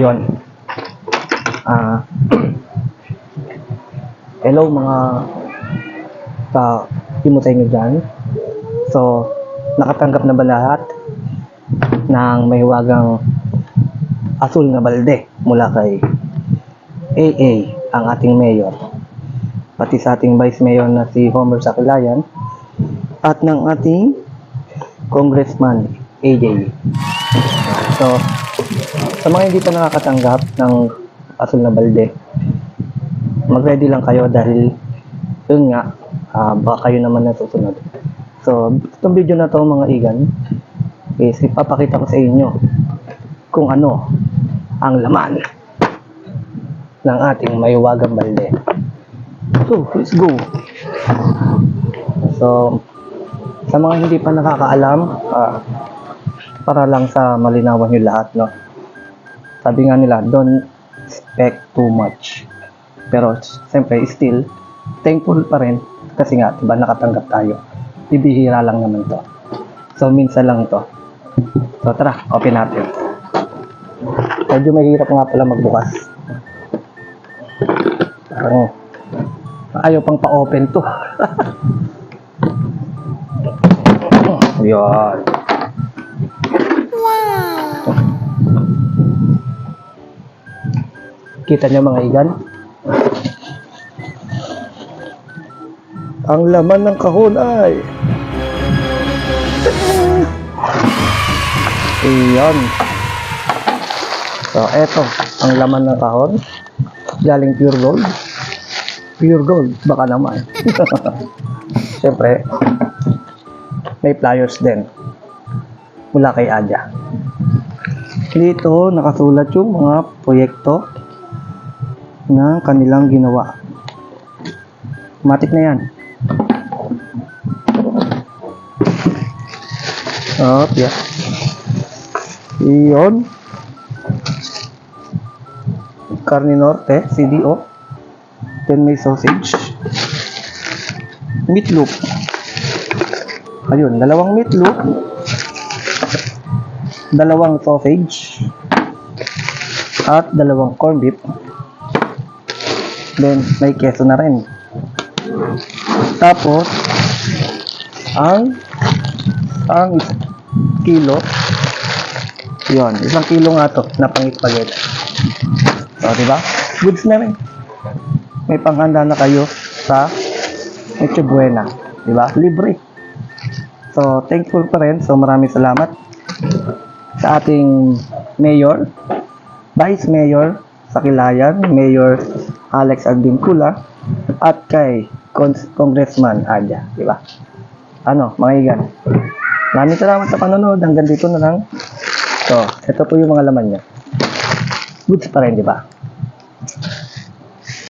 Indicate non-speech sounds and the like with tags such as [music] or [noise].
Ayun. Ah. [clears throat] hello mga ka timutay nyo dyan. So, nakatanggap na ba lahat ng mahiwagang asul na balde mula kay AA, ang ating mayor. Pati sa ating vice mayor na si Homer Sakilayan at ng ating congressman AJ. So, sa mga hindi pa nakakatanggap ng asul na balde, mag-ready lang kayo dahil yun nga, ah, baka kayo naman na susunod. So, itong video na to mga igan, is ipapakita ko sa inyo kung ano ang laman ng ating mayuwagang balde. So, let's go! So, sa mga hindi pa nakakaalam, ah, para lang sa malinawan yung lahat, no? Sabi nga nila, don't expect too much. Pero, siyempre, still, thankful pa rin kasi nga, diba, nakatanggap tayo. Ibihira lang naman to. So, minsan lang to. So, tara, open natin. Medyo mahirap nga pala magbukas. Parang, ayaw pang pa-open to. [laughs] Yan. Kita niyo mga igan? Ang laman ng kahon ay Iyon. So, eto, ang laman ng kahon. Galing pure gold. Pure gold, baka naman. [laughs] Siyempre, may pliers din. Mula kay Adya. Dito, nakasulat yung mga proyekto na kanilang ginawa. Matik na yan. Oh, yeah. Iyon. Carne Norte, CDO. Then may sausage. Meatloaf. Ayun, dalawang meatloaf. Dalawang sausage. At dalawang corned beef. Then, may keso na rin. Tapos, ang ang kilo yon isang kilo nga to na pang spaghetti so di ba goods na rin. May panghanda na kayo sa Noche Buena di ba libre. So thankful pa rin. So maraming salamat sa ating mayor vice mayor sa Kilayan mayor Alex Agdincula at kay congressman Adya di ba ano mga igan Maraming salamat sa panonood. Hanggang dito na lang. So, ito po yung mga laman niya. Goods pa rin, di ba?